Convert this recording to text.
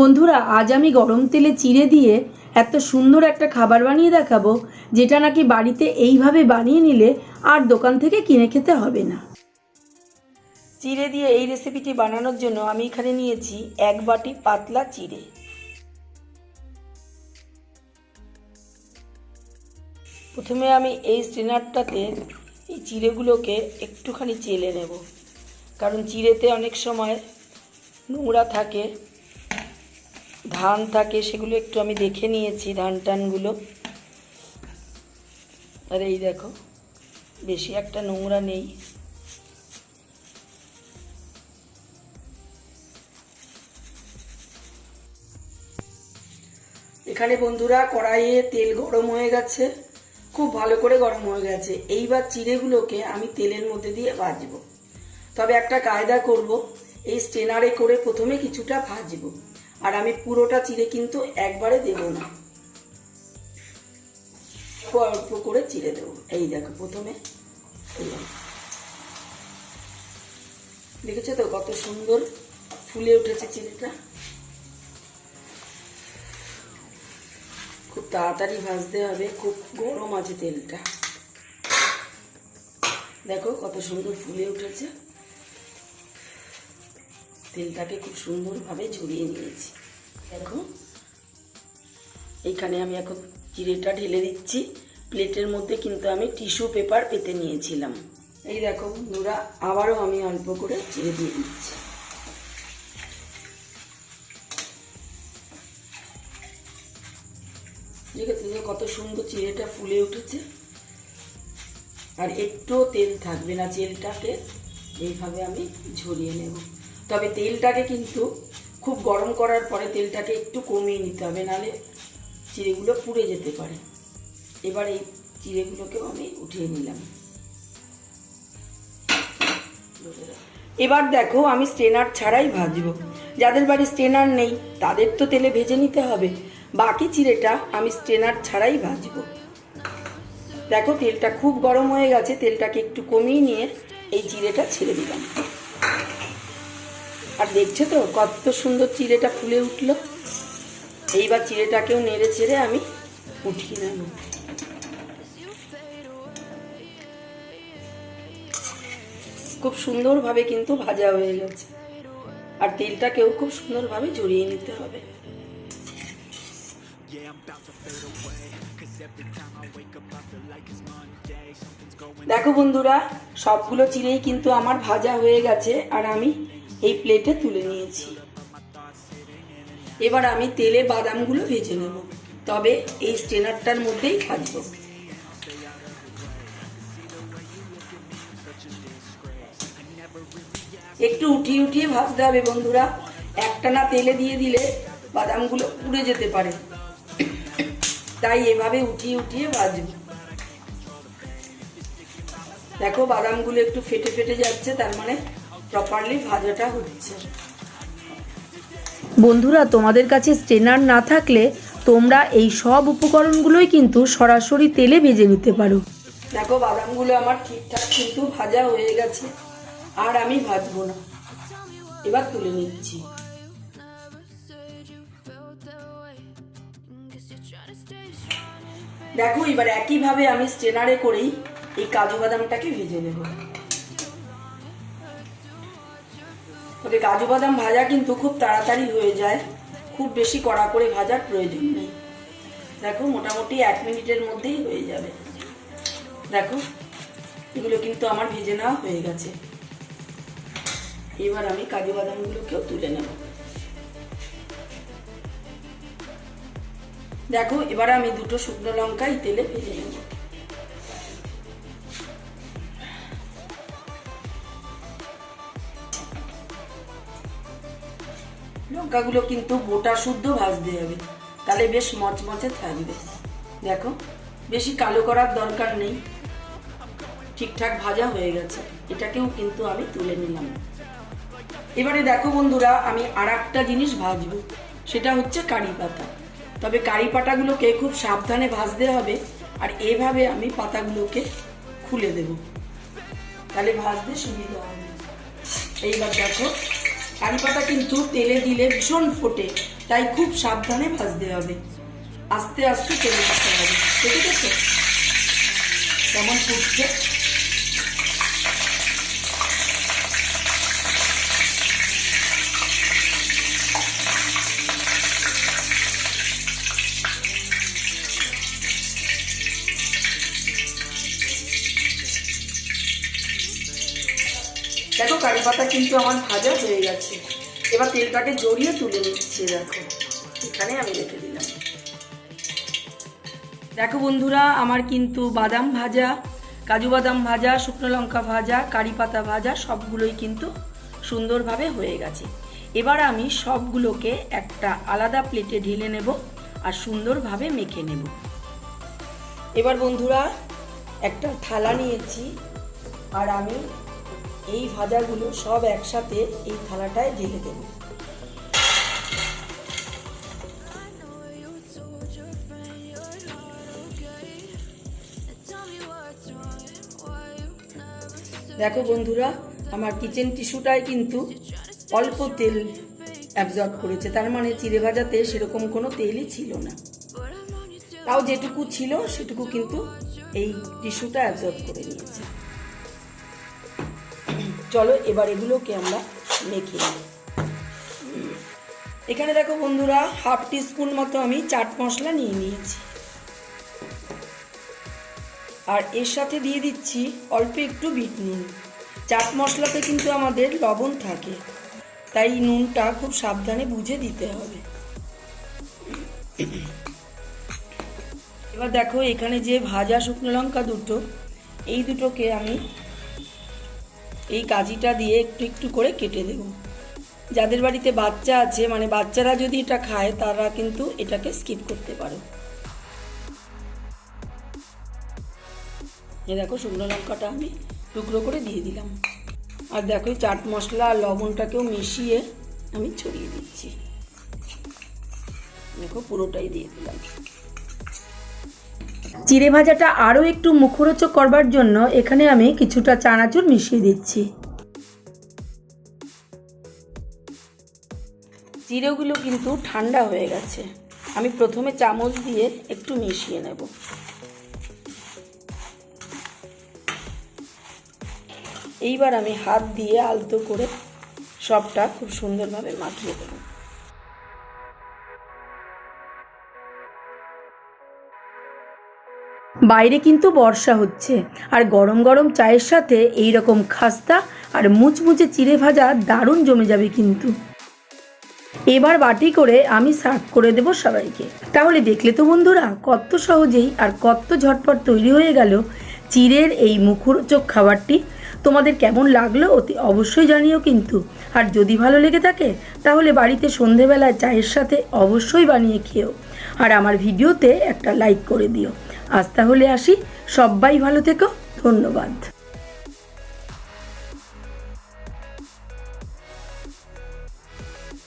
বন্ধুরা, আজ আমি গরম তেলে চিড়ে দিয়ে এত সুন্দর একটা খাবার বানিয়ে দেখাবো, যেটা নাকি বাড়িতে এইভাবে বানিয়ে নিলে আর দোকান থেকে কিনে খেতে হবে না। চিড়ে দিয়ে এই রেসিপিটি বানানোর জন্য আমি এখানে নিয়েছি এক বাটি পাতলা চিড়ে। প্রথমে আমি এই স্ট্রেনারটাতে এই চিড়েগুলোকে একটুখানি চেলে নেব, কারণ চিড়েতে অনেক সময় নোংরা থাকে। ধান থাকে সেগুলো একটু আমি দেখে নিয়েছি, ধান টানগুলো। আর এই দেখো, বেশি একটা নোংরা নেই। এখানে বন্ধুরা কড়াইয়ে তেল গরম হয়ে গেছে, খুব ভালো করে গরম হয়ে গেছে। এইবার চিড়েগুলোকে আমি তেলের মধ্যে দিয়ে ভাজবো। তবে একটা কায়দা করব, এই স্টেনারে করে প্রথমে কিছুটা ভাজবো। আর আমি পুরোটা চিড়ে কিন্তু একবারে দেব না। অল্প করে চিড়ে দেবো। এই দেখো প্রথমে। দেখেছ তো কত সুন্দর ফুলে উঠেছে চিড়েটা? খুব তাড়াতাড়ি ভাজতে হবে, খুব গরম আছে তেলটা। দেখো কত সুন্দর ফুলে উঠেছে। তেলটাকে খুব সুন্দরভাবে ঝরিয়ে নিয়েছি। দেখো। এইখানে আমি এখন চিড়েটা ঢেলে দিচ্ছি। প্লেটের মধ্যে কিন্তু আমি টিস্যু পেপার পেতে নিয়েছিলাম। এই দেখো বন্ধুরা, আবারও আমি অল্প করে চিড়ে দিয়ে দিচ্ছি। কত সুন্দর চিড়েটা ফুলে উঠেছে? আর একটু তেল থাকবে না তেলটাকে এইভাবে আমি ঝরিয়ে নেব। তবে তেলটাকে কিন্তু খুব গরম করার পরে তেলটাকে একটু কমিয়ে নিতে হবে, নাহলে চিড়েগুলো পুড়ে যেতে পারে। এবার এই চিড়েগুলোকেও আমি উঠিয়ে নিলাম। এবার দেখো, আমি স্টেনার ছাড়াই ভাজব। যাদের বাড়ি স্টেনার নেই, তাদের তো তেলে ভেজে নিতে হবে। বাকি চিড়েটা আমি স্টেনার ছাড়াই ভাজব। দেখো, তেলটা খুব গরম হয়ে গেছে, তেলটাকে একটু কমিয়ে নিয়ে এই চিড়েটা ছেড়ে দিলাম। আর দেখছ তো, কত সুন্দর চিড়েটা ফুলে উঠল। এইবার চিড়েটাকেও নেড়ে ছেড়ে আমি উঠিয়ে নেব। খুব সুন্দরভাবে কিন্তু ভাজা হয়ে গেছে। আর তেলটাকেও খুব সুন্দরভাবে জড়িয়ে নিতে হবে। দেখো বন্ধুরা, সবগুলো চিড়েই কিন্তু আমার ভাজা হয়ে গেছে, আর আমি এই প্লেটে তুলে নিয়েছি। এবার আমি তেলে বাদামগুলো ভেজে নেব। তবে এই স্টেনারটার মধ্যেই ভাজবো একটু উঠিয়ে উঠিয়ে ভাজতে হবে বন্ধুরা। একটানা তেলে দিয়ে দিলে বাদামগুলো পুড়ে যেতে পারে। তাই এভাবে উঠিয়ে উঠিয়ে ভাজবো। দেখো বাদামগুলো একটু ফেটে ফেটে যাচ্ছে, তার মানে প্রপারলি ভাজাটা হচ্ছে। বন্ধুরা তোমাদের কাছে স্টেনার না থাকলে তোমরা এই সব উপকরণগুলোই কিন্তু সরাসরি তেলে ভেজে নিতে পারো। দেখো বাদামগুলো আমার ঠিকঠাক কিন্তু ভাজা হয়ে গেছে আর আমি ভাজবো না। এবার তুলে নিচ্ছি। দেখো এবার একইভাবে আমি স্টেনারে করেই এই কাজু বাদামটাকে ভেজে নেব। তবে কাজু বাদাম ভাজা কিন্তু খুব তাড়াতাড়ি হয়ে যায়। খুব বেশি কড়া করে ভাজার প্রয়োজন নেই। দেখো, মোটামুটি এক মিনিটের মধ্যেই হয়ে যাবে। দেখো, এগুলো কিন্তু আমার ভেজে নেওয়া হয়ে গেছে। এবার আমি কাজু বাদামগুলোকেও তুলে নেব। দেখো, এবার আমি দুটো শুকনো লঙ্কা এই তেলে ভেজে নেব। লঙ্কাগুলো কিন্তু গোটা শুদ্ধ ভাজতে হবে। তাহলে বেশ মচমচে থাকবে। দেখো, বেশি কালো করার দরকার নেই। ঠিকঠাক ভাজা হয়ে গেছে। এটাকেও কিন্তু আমি তুলে নিলাম। এবারে দেখো বন্ধুরা, আমি আর একটা জিনিস ভাজবো। সেটা হচ্ছে কারি পাতা। তবে কারি পাতাগুলোকে খুব সাবধানে ভাজতে হবে, আর এভাবে আমি পাতাগুলোকে খুলে দেব। তাহলে ভাজতে সুবিধা হবে। এইবার দেখো কারি পাতা কিন্তু তেলে দিলে ভীষণ ফোটে, তাই খুব সাবধানে ভাজতে হবে। আস্তে আস্তে তেলে দিতে হবে, ঠিক আছে? কেমন ফুটছে? দেখো, কারি পাতা কিন্তু আমার ভাজা হয়ে গেছে। এবার তেলটাকে জড়িয়ে তুলে নিচ্ছে, দেখো। এখানে আমি রেখে দিলাম। দেখো বন্ধুরা, আমার কিন্তু বাদাম ভাজা, কাজু বাদাম ভাজা, শুকনো লঙ্কা ভাজা, কারি পাতা ভাজা সবগুলোই কিন্তু সুন্দরভাবে হয়ে গেছে। এবার আমি সবগুলোকে একটা আলাদা প্লেটে ঢেলে নেব আর সুন্দরভাবে মেখে নেব। এবার বন্ধুরা, একটা থালা নিয়েছি আর আমি এই ভাজাগুলো সব একসাথে এই থালাটায় ঢেলে দেবো। দেখো বন্ধুরা, আমার কিচেন টিস্যুটায় কিন্তু অল্প তেল অ্যাবজর্ব করেছে। তার মানে চিড়ে ভাজাতে সেরকম কোনো তেলই ছিল না। তাও যেটুকু ছিল, সেটুকু কিন্তু এই টিস্যুটা অ্যাবজর্ব করে নিয়েছে। চলো এবার এগুলোকে আমরা মেখে নেব। এখানে দেখো বন্ধুরা, হাফ টিস্পুন মতো আমি চাট মশলা নিয়ে নিয়েছি। আর এর সাথে দিয়ে দিচ্ছি অল্প একটু বিট নুন। চাট মশলাতে কিন্তু আমাদের লবণ থাকে, তাই নুনটা খুব সাবধানে বুঝে দিতে হবে। এবার দেখো এখানে যে ভাজা শুকনো লঙ্কা দুটো, এই দুটোকে আমি এই কাজিটা দিয়ে একটু একটু করে কেটে দেব। যাদের বাড়িতে বাচ্চা আছে মানে বাচ্চারা যদি এটা খায়, তারা কিন্তু এটাকে স্কিপ করতে পারো। এ দেখো শুকনো লঙ্কাটা আমি টুকরো করে দিয়ে দিলাম। আর দেখো চাট মশলা আর লবণটাকেও মিশিয়ে আমি ছড়িয়ে দিচ্ছি। দেখো পুরোটাই দিয়ে দিলাম। চিড়ে ভাজাটা আরও একটু মুখরোচক করবার জন্য এখানে আমি কিছুটা চানাচুর মিশিয়ে দিচ্ছি। চিড়েগুলো কিন্তু ঠান্ডা হয়ে গেছে। আমি প্রথমে চামচ দিয়ে একটু মিশিয়ে নেব। এইবার আমি হাত দিয়ে আলতো করে সবটা খুব সুন্দরভাবে মাখিয়ে দেবো। বাইরে কিন্তু বর্ষা হচ্ছে। আর গরম গরম চায়ের সাথে এই রকম খাস্তা আর মুচমুচে চিড়ে ভাজা দারুণ জমে যাবে কিন্তু। এবার বাটি করে আমি সার্ভ করে দেব সবাইকে। তাহলে দেখলে তো বন্ধুরা, কত সহজেই আর কত ঝটপট তৈরি হয়ে গেল চিড়ের এই মুখরোচক খাবারটি। তোমাদের কেমন লাগল অতি অবশ্যই জানিও কিন্তু। আর যদি ভালো লেগে থাকে, তাহলে বাড়িতে সন্ধেবেলায় চায়ের সাথে অবশ্যই বানিয়ে খেও। আর আমার ভিডিওতে একটা লাইক করে দিও। আজ তাহলে আসি। সবাই ভালো থেকো। ধন্যবাদ।